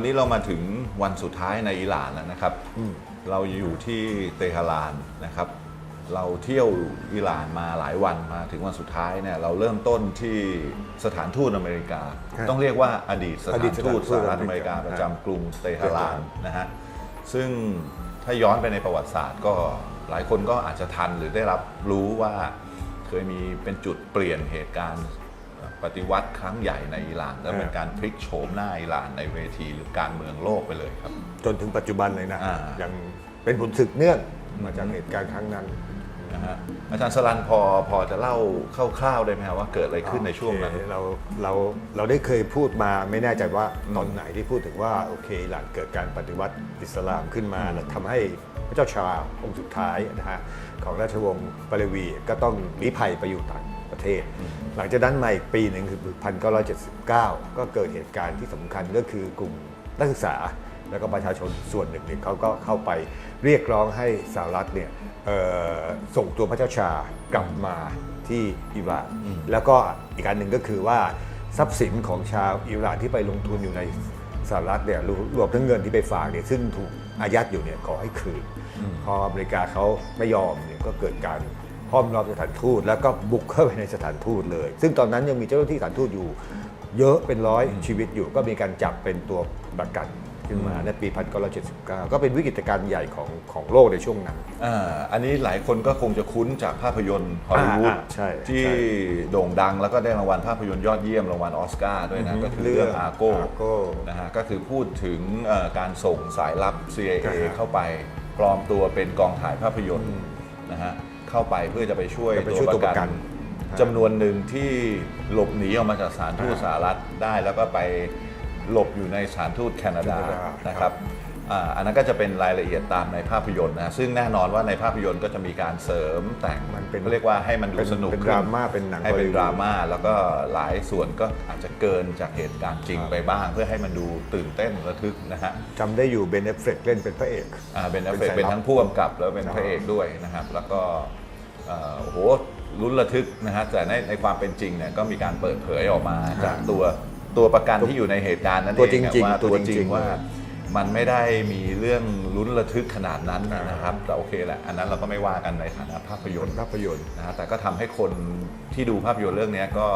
วันนี้เรามาถึงวันสุดท้ายในอิหร่านแล้วนะครับ เราอยู่ที่เตหะรานนะครับ เราเที่ยวอิหร่านมาหลายวันมาถึงวันสุดท้ายเนี่ยเราเริ่มต้นที่สถานทูตอเมริกาครับต้องเรียกว่าอดีตสอถาดีนตสถานทูตทูสตหรัฐอเมริกาอเมริกาประจำกรุงเตหะรานนะฮะซึ่งถ้าย้อนไปในประวัติศาสตร์ก็หลายคนก็อาจจะทันหรือได้รับรู้ว่าเคยมีเป็นจุดเปลี่ยนเหตุการณ์ ปฏิวัติครั้งใหญ่ในอิหร่านและเป็นการพลิกโฉมหน้าอิหร่านในเวทีหรือการเมืองโลกไปเลยครับ จนถึงปัจจุบันเลยนะอ่ายังเป็นผลศึกเนื่องมาจากเหตุการณ์ครั้งนั้น นะฮะอาจารย์สลันพอพอจะเล่าคร่าวๆได้ไหมครับว่าเกิดอะไรขึ้นในช่วงนั้น โอเคเราเราเราได้เคยพูดมาไม่แน่ใจว่าตอนไหนที่พูดถึงว่าโอเคอิหร่านเกิดการปฏิวัติอิสลามขึ้นมาแล้วทำให้พระเจ้าชาองค์สุดท้ายนะฮะของราชวงศ์ปาเลวีก็ต้องลี้ภัยไปอยู่ต่างประ เทศ หลังจากนั้นมาอีกปีหนึ่งคือ 1979 ก็เกิดเหตุการณ์ที่สำคัญก็คือกลุ่มนักศึกษาแล้วก็ประชาชนส่วนหนึ่งเนี่ยเขาก็เข้าไปเรียกร้องให้สหรัฐเนี่ยเอ่อส่งตัวพระเจ้าชากลับมาที่อิหร่านแล้วก็อีกอันหนึ่งก็คือว่าทรัพย์สินของชาวอิหร่านที่ไปลงทุนอยู่ในสหรัฐเนี่ยรวรวมทั้งเงินที่ไปฝากเนี่ยซึ่งถูกอายัดอยู่เนี่ยขอให้คืน พออเมริกาเขาไม่ยอมเนี่ยก็เกิดการ ห้อมรอบสถานทูต แล้วก็บุกเข้าไปในสถานทูตเลย ซึ่งตอนนั้นยังมีเจ้าหน้าที่สถานทูตอยู่ เยอะเป็นร้อยชีวิตอยู่ ก็มีการจับเป็นตัวประกันขึ้นมาในปี 1979 ก็เป็นวิกฤตการณ์ใหญ่ของของโลกในช่วงนั้น อ่าอันนี้หลายคนก็คงจะคุ้นจากภาพยนตร์ฮอลลีวูดอ่าใช่ที่ใช่ โด่งดังแล้วก็ได้รางวัลภาพยนตร์ยอดเยี่ยมรางวัลออสการ์ด้วยนะ ก็คือเรื่องอาโก้ Argo นะฮะก็คือพูดถึงเอ่อการส่งสายลับ CIA อ่าฮะเข้าไปปลอมตัวเป็นกองถ่ายภาพยนตร์นะฮะ เข้าไปเพื่อจะไปช่วยจะไปช่วยตัวประกันจำนวนหนึ่งที่หลบหนีออกมาจากสถานทูตอ่าสหรัฐได้แล้วก็ไปหลบอยู่ในสถานทูตแคนาดาแคนาดานะครับ อ่าอันนั้นก็จะเป็นรายละเอียดตามในภาพยนตร์นะซึ่งแน่นอนว่าในภาพยนตร์ก็จะมีการเสริมแต่งมันเป็นเขาเรียกว่าให้มันดูเป็นสนุกเป็นขึ้ดราม่าเป็นหนังให้เป็น Hollywood ดราม่าแล้วก็หลายส่วนก็อาจจะเกินจากเหตุการณ์จริงไปบ้าง เพื่อให้มันดูตื่นเต้นระทึกนะฮะจำได้อยู่เบนเอฟเฟกเล่นเป็นพระเอกอ่าเป็นเป็นเอฟเฟกสายลับเป็นทั้งผู้กำกับแล้วเป็นครับพระเอกด้วยนะครับ แล้วก็เอ่อโอ้โหลุ้นระทึกนะฮะแต่ในในความเป็นจริงเนี่ยก็มีการเปิดเผยออกมาจากตัวตัวประกันที่อยู่ในเหตุการณ์นั้นตัวเองจริงๆอะว่าตัวตัวจจริริงงๆว่าเลย มันไม่ได้มีเรื่องลุ้นระทึกขนาดนั้นนะครับแต่โอเคแหละอันนั้นเราก็ไม่ว่ากันในฐานะภาพยนตร์ภาพยนตร์นะฮะแต่ก็ทำให้คนที่ดูภาพยนตร์เรื่องนี้ก็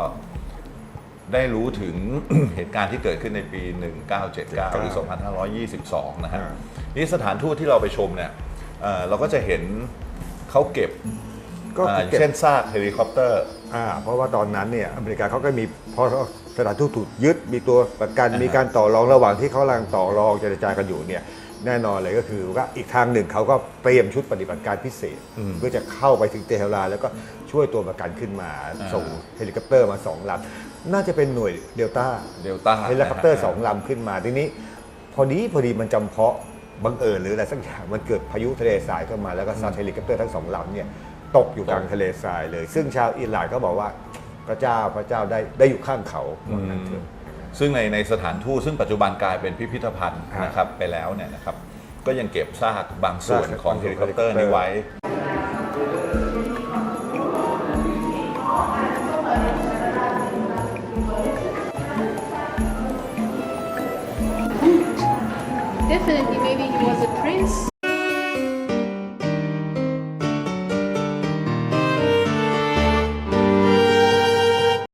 ได้รู้ถึงเหตุการณ์ที่เกิดขึ้นในปี 1979 หรือ 2522 นะฮะอ่านี่สถานทูตที่เราไปชมเนี่ยเอ่อเราก็จะเห็นเขาเก็บ ก็อ่าเก็บเช่นซากเฮลิคอปเตอร์ อ่าเพราะว่าตอนนั้นเนี่ยอเมริกาเขาก็มีพอสถานทูตถูกยึดมีตัวประกันอ่าฮะมีการต่อรองระหว่างที่เขากำลังต่อรองเจรจากันอยู่เนี่ยแน่นอนเลยก็คือว่าอีกทางหนึ่งเขาก็เตรียมชุดปฏิบัติการพิเศษ เพื่อจะเข้าไปถึงเตหะรานแล้วก็ช่วยตัวประกันขึ้นมาส่งเฮลิคอปเตอร์มาสองลำน่าจะเป็นหน่วยเดลต้า เดลต้า เฮลิคอปเตอร์สองลำขึ้นมาทีนี้ พอดีพอดีมันจำเพาะบังเอิญหรืออะไรสักอย่างมันเกิดพายุทะเลทรายเข้ามาแล้วก็ซัดเฮลิคอปเตอร์ทั้งสองลำเนี่ย ตกอยู่กลางทะเลทรายเลย ซึ่งชาวอิหร่านก็บอกว่าพระเจ้าพระเจ้าได้ได้อยู่ข้างเขาว่างั้นเถอะซึ่งในในสถานทูตซึ่งปัจจุบันกลายเป็นพิพิธภัณฑ์ฮะนะครับไปแล้วเนี่ยนะครับก็ยังเก็บซากบางส่วนซากของบางเฮส่วนลิคอปเตอร์เฮลิคอปเตอร์นี้ไว้ Definitely, maybe he was a